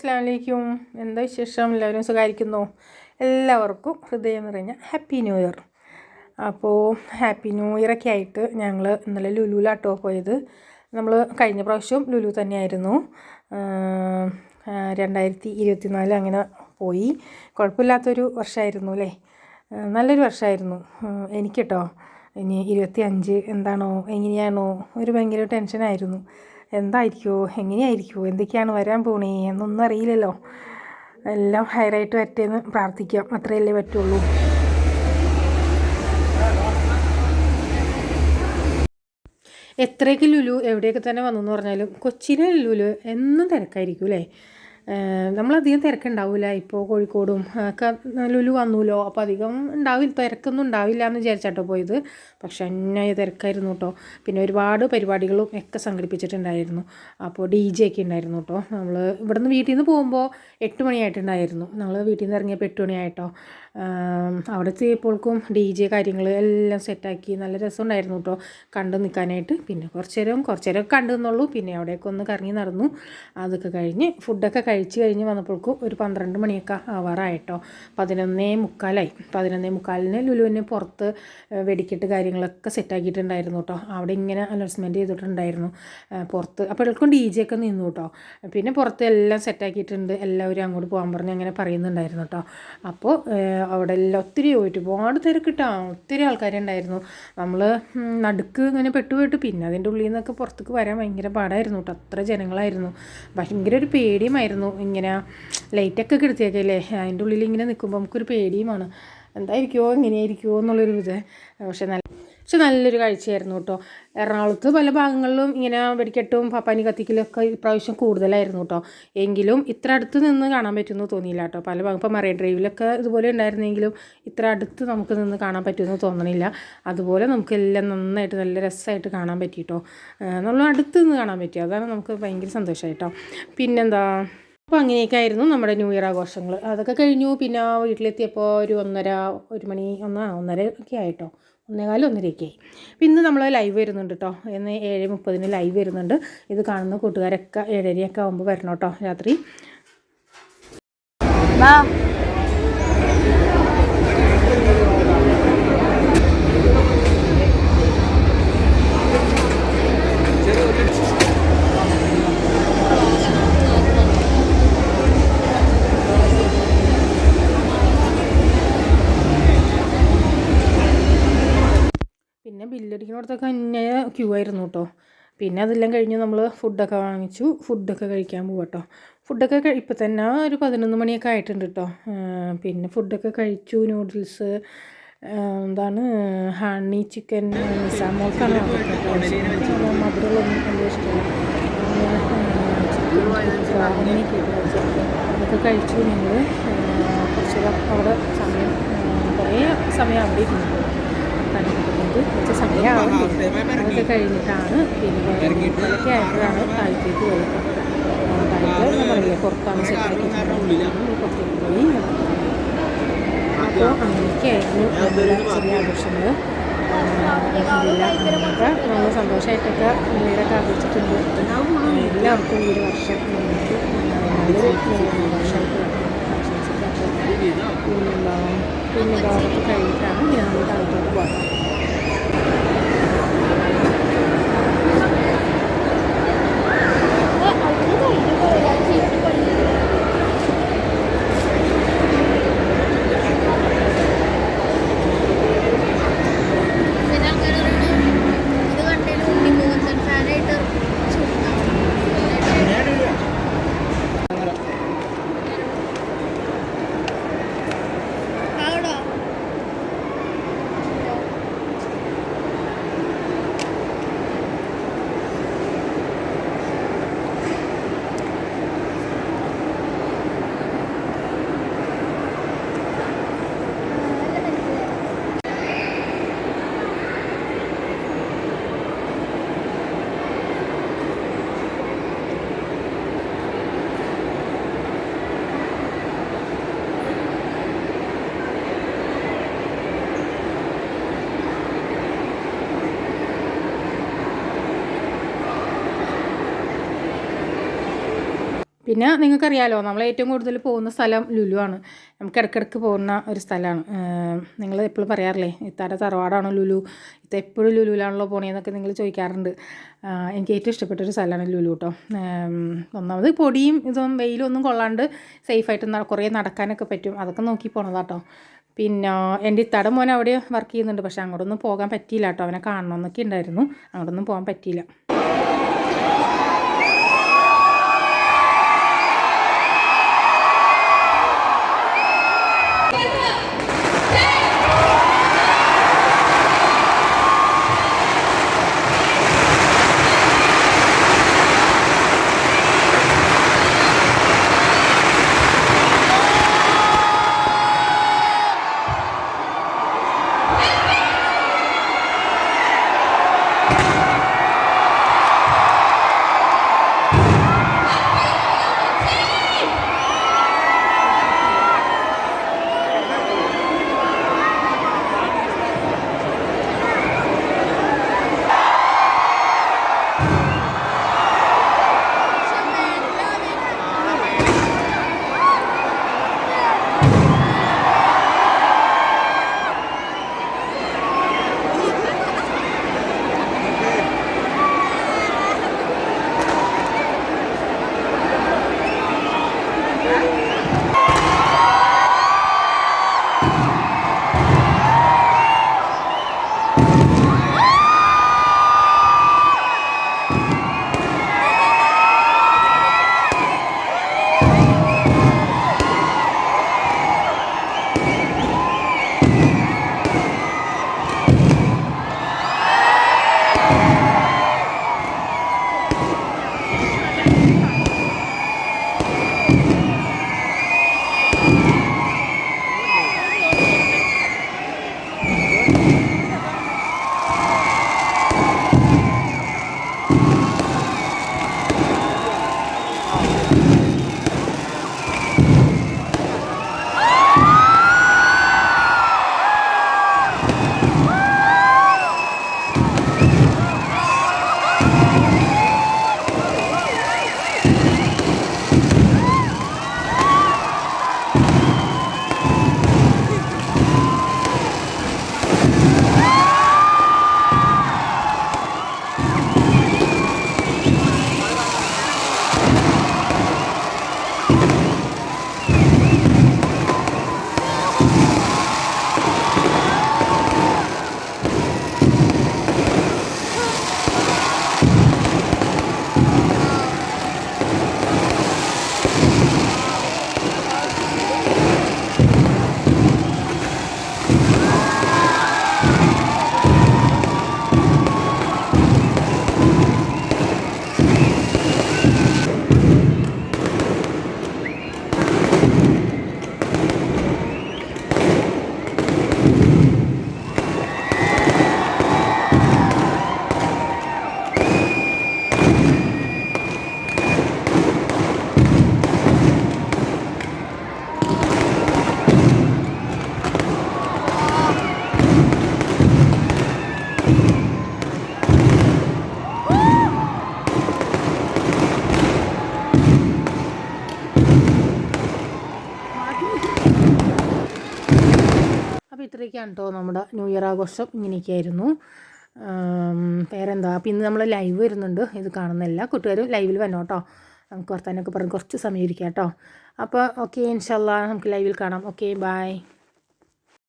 അസ്സാമലൈക്കും എന്താ വിശേഷം? എല്ലാവരും സുഖമായിരിക്കുന്നു എല്ലാവർക്കും ഹൃദയം നിറഞ്ഞ ഹാപ്പി ന്യൂ ഇയർ. അപ്പോൾ ഹാപ്പി ന്യൂ ഇയർ ഒക്കെ ആയിട്ട് ഞങ്ങൾ ഇന്നലെ ലുലുലാട്ടോ പോയത്. നമ്മൾ കഴിഞ്ഞ പ്രാവശ്യം ലുലു തന്നെയായിരുന്നു. രണ്ടായിരത്തി ഇരുപത്തിനാല് അങ്ങനെ പോയി. കുഴപ്പമില്ലാത്തൊരു വർഷമായിരുന്നു അല്ലേ? നല്ലൊരു വർഷമായിരുന്നു എനിക്ക് കേട്ടോ ഇനി ഇരുപത്തി അഞ്ച് എന്താണോ എങ്ങനെയാണോ ഒരു ഭയങ്കര ടെൻഷനായിരുന്നു. എന്തായിരിക്കുമോ എങ്ങനെയായിരിക്കുമോ എന്തൊക്കെയാണ് വരാൻ പോണേ? എന്നൊന്നും അറിയില്ലല്ലോ. എല്ലാം ഹൈറായിട്ട് പറ്റേന്ന് പ്രാർത്ഥിക്കാം. അത്രയല്ലേ പറ്റുള്ളൂ. എത്രയൊക്കെ ലുലു എവിടെയൊക്കെ തന്നെ വന്നു എന്ന് പറഞ്ഞാലും കൊച്ചിയിലെ ലുലു എന്നും തിരക്കായിരിക്കും അല്ലേ? നമ്മളധികം തിരക്കുണ്ടാവില്ല ഇപ്പോൾ കോഴിക്കോടും ഒക്കെ ലുലു വന്നൂല്ലോ അപ്പോൾ അധികം ഉണ്ടാവില്ല തിരക്കൊന്നും ഉണ്ടാവില്ല എന്ന് വിചാരിച്ചാട്ടോ പോയത്. പക്ഷെ അന്യായ തിരക്കായിരുന്നു കേട്ടോ പിന്നെ ഒരുപാട് പരിപാടികളും ഒക്കെ സംഘടിപ്പിച്ചിട്ടുണ്ടായിരുന്നു. അപ്പോൾ ഡി ജെ ഒക്കെ ഉണ്ടായിരുന്നു കേട്ടോ നമ്മൾ ഇവിടുന്ന് വീട്ടിൽ നിന്ന് പോകുമ്പോൾ എട്ട് മണിയായിട്ടുണ്ടായിരുന്നു നമ്മൾ വീട്ടിൽ നിന്ന് ഇറങ്ങിയപ്പോൾ എട്ട് മണിയായിട്ടോ അവിടെ എത്തിയപ്പോൾക്കും ഡി ജെ കാര്യങ്ങൾ എല്ലാം സെറ്റാക്കി നല്ല രസമുണ്ടായിരുന്നു കേട്ടോ കണ്ടു നിൽക്കാനായിട്ട് പിന്നെ കുറച്ച് നേരം കുറച്ച് നേരം കണ്ടു നിന്നുള്ളൂ. പിന്നെ അവിടെയൊക്കെ ഒന്ന് കറങ്ങി നടന്നു. അതൊക്കെ കഴിഞ്ഞ് ഫുഡൊക്കെ കഴിച്ച് കഴിഞ്ഞ് വന്നപ്പോഴേക്കും ഒരു പന്ത്രണ്ട് മണിയൊക്കെ ആവാറായിട്ടോ. പതിനൊന്നേ മുക്കാലായി. പതിനൊന്നേ മുക്കാലിന് ലുലുവിന് പുറത്ത് വെടിക്കെട്ട് കാര്യങ്ങളൊക്കെ സെറ്റാക്കിയിട്ടുണ്ടായിരുന്നു കേട്ടോ അവിടെ ഇങ്ങനെ അനൗൺസ്മെന്റ് ചെയ്തിട്ടുണ്ടായിരുന്നു. പുറത്ത്. അപ്പോൾ എല്ലാവർക്കും ഡി ജെ ഒക്കെ നിന്നു കേട്ടോ പിന്നെ പുറത്ത് എല്ലാം സെറ്റാക്കിയിട്ടുണ്ട് എല്ലാവരും അങ്ങോട്ട് പോകാൻ പറഞ്ഞ് അങ്ങനെ പറയുന്നുണ്ടായിരുന്നു കേട്ടോ അപ്പോൾ അവിടെ എല്ലാം ഒത്തിരി ഒരുപാട് തിരക്കിട്ടാ ഒത്തിരി ആൾക്കാരുണ്ടായിരുന്നു. നമ്മൾ നടുക്ക് ഇങ്ങനെ പെട്ടുപോയിട്ട് പിന്നെ അതിന്റെ ഉള്ളിൽ നിന്നൊക്കെ പുറത്തേക്ക് വരാൻ ഭയങ്കര പാടായിരുന്നു കേട്ടോ അത്ര ജനങ്ങളായിരുന്നു. ഭയങ്കര ഒരു പേടിയുമായിരുന്നു. ഇങ്ങനെ ലൈറ്റൊക്കെ കെടുത്തിയൊക്കെ അതിന്റെ ഉള്ളിൽ ഇങ്ങനെ നിൽക്കുമ്പോൾ നമുക്കൊരു പേടിയുമാണ്. എന്തായിരിക്കുമോ എങ്ങനെയായിരിക്കുമോ എന്നുള്ളൊരു ഇത്. പക്ഷെ നല്ല പക്ഷെ നല്ലൊരു കാഴ്ചയായിരുന്നു കേട്ടോ. എറണാകുളത്ത് പല ഭാഗങ്ങളിലും ഇങ്ങനെ വെടിക്കെട്ടും പപ്പാനി കത്തിക്കലൊക്കെ ഇപ്രാവശ്യം കൂടുതലായിരുന്നു കേട്ടോ. എങ്കിലും ഇത്ര അടുത്ത് നിന്ന് കാണാൻ പറ്റുമെന്ന് തോന്നിയില്ല കേട്ടോ. പല ഭാഗം ഇപ്പോൾ മറൈൻ ഡ്രൈവിലൊക്കെ ഇതുപോലെ ഉണ്ടായിരുന്നെങ്കിലും ഇത്ര അടുത്ത് നമുക്ക് നിന്ന് കാണാൻ പറ്റുമെന്ന് തോന്നണില്ല. അതുപോലെ നമുക്ക് എല്ലാം നന്നായിട്ട് നല്ല രസമായിട്ട് കാണാൻ പറ്റിയിട്ടോ നമ്മൾ അടുത്ത് നിന്ന് കാണാൻ പറ്റി. അതാണ് നമുക്ക് ഭയങ്കര സന്തോഷമായിട്ടോ. പിന്നെന്താ? അപ്പോൾ അങ്ങനെയൊക്കെ ആയിരുന്നു നമ്മുടെ ന്യൂ ഇയർ ആഘോഷങ്ങൾ അതൊക്കെ കഴിഞ്ഞു. പിന്നെ വീട്ടിലെത്തിയപ്പോൾ ഒരു ഒന്നര ഒരു മണി ഒന്ന് ഒന്നര ഒക്കെ ആയിട്ടോ. ഒന്നേകാലും ഒന്നരയൊക്കെ ആയി. അപ്പം ഇന്ന് നമ്മൾ ലൈവ് വരുന്നുണ്ട് കേട്ടോ ഇന്ന് ഏഴ് മുപ്പതിന് ലൈവ് വരുന്നുണ്ട്. ഇത് കാണുന്ന കൂട്ടുകാരൊക്കെ ഏഴരയൊക്കെ ആകുമ്പോൾ വരണം കേട്ടോ രാത്രി. ബില്ലടിക്കുന്നിടത്തൊക്കെ തന്നെ ക്യൂ ആയിരുന്നു കേട്ടോ പിന്നെ അതെല്ലാം കഴിഞ്ഞ് നമ്മൾ ഫുഡൊക്കെ വാങ്ങിച്ചു. ഫുഡൊക്കെ കഴിക്കാൻ പോകും കേട്ടോ ഫുഡൊക്കെ ഇപ്പം തന്നെ ഒരു പതിനൊന്ന് മണിയൊക്കെ ആയിട്ടുണ്ട് കേട്ടോ പിന്നെ ഫുഡൊക്കെ കഴിച്ചു. നൂഡിൽസ് എന്താണ് ഹണി ചിക്കൻ നിസാമോൾക്കാണ് മധുരമൊന്നും വലിയ ഇഷ്ടമല്ല. അതൊക്കെ കഴിച്ചു. ഞങ്ങൾ കുറച്ച് അവിടെ സമയം കുറേ സമയം അവിടെ ഇരുന്നു. കണ്ടിട്ടുണ്ട് കുറച്ച് സമയമാണ് അതൊക്കെ കഴിഞ്ഞിട്ടാണ് പിന്നെ ഇതൊക്കെ ആയപ്പോഴാണ് താഴത്തേക്ക് പോയത്. താഴത്ത് പറയില്ലേ പുറത്താണ് പുറത്തേക്ക് പോയി അപ്പോൾ അങ്ങനെയൊക്കെയായിരുന്നു ചെറിയ ആഘോഷങ്ങൾ. അങ്ങനെയൊക്കെ നമ്മൾ സന്തോഷമായിട്ടൊക്കെ വീടൊക്കെ ആഘോഷിച്ചിട്ടുണ്ട് എല്ലാവർക്കും ഈ ഒരു വർഷം നല്ലൊരു വർഷമായിട്ട് ആശംസിക്കാം പിന്നെന്താ പിന്നെ ലോകത്ത് കഴിഞ്ഞിട്ടാണ് ഞങ്ങൾ താഴത്തോട്ട് പോകുന്നത് പിന്നെ നിങ്ങൾക്കറിയാലോ നമ്മൾ ഏറ്റവും കൂടുതൽ പോകുന്ന സ്ഥലം ലുലു ആണ് നമുക്ക് ഇടയ്ക്കിടയ്ക്ക് പോകുന്ന ഒരു സ്ഥലമാണ്. നിങ്ങൾ എപ്പോഴും പറയാറില്ലേ ഇത്താടെ തറവാടാണോ ലുലു? ഇത്ത എപ്പോഴും ലുലുവിലാണല്ലോ പോണേന്നൊക്കെ നിങ്ങൾ ചോദിക്കാറുണ്ട്. എനിക്ക് ഏറ്റവും ഇഷ്ടപ്പെട്ട ഒരു സ്ഥലമാണ് ലുലു കേട്ടോ ഒന്നാമത് പൊടിയും ഇതും വെയിലും ഒന്നും കൊള്ളാണ്ട് സേഫായിട്ട് കുറേ നടക്കാനൊക്കെ പറ്റും. അതൊക്കെ നോക്കി പോണതാട്ടോ പിന്നെ എന്റെ ഇത്താടെ മോൻ അവിടെ വർക്ക് ചെയ്യുന്നുണ്ട്. പക്ഷേ അങ്ങോട്ടൊന്നും പോകാൻ പറ്റിയില്ല കേട്ടോ അവനെ കാണണമെന്നൊക്കെ ഉണ്ടായിരുന്നു അങ്ങോട്ടൊന്നും പോകാൻ പറ്റിയില്ല. ഇത്രയൊക്കെയാണ് കേട്ടോ നമ്മുടെ ന്യൂ ഇയർ ആഘോഷം. ഇങ്ങനെയൊക്കെയായിരുന്നു. വേറെന്താ? അപ്പം ഇന്ന് നമ്മൾ ലൈവ് വരുന്നുണ്ട്. ഇത് കാണുന്ന എല്ലാ ലൈവിൽ വന്നോ കേട്ടോ. നമുക്ക് വർത്താനൊക്കെ പറഞ്ഞ് കുറച്ച് സമയം ഇരിക്കാം കേട്ടോ. അപ്പോൾ ഓക്കെ ഇൻഷല്ല നമുക്ക് ലൈവിൽ കാണാം. Okay bye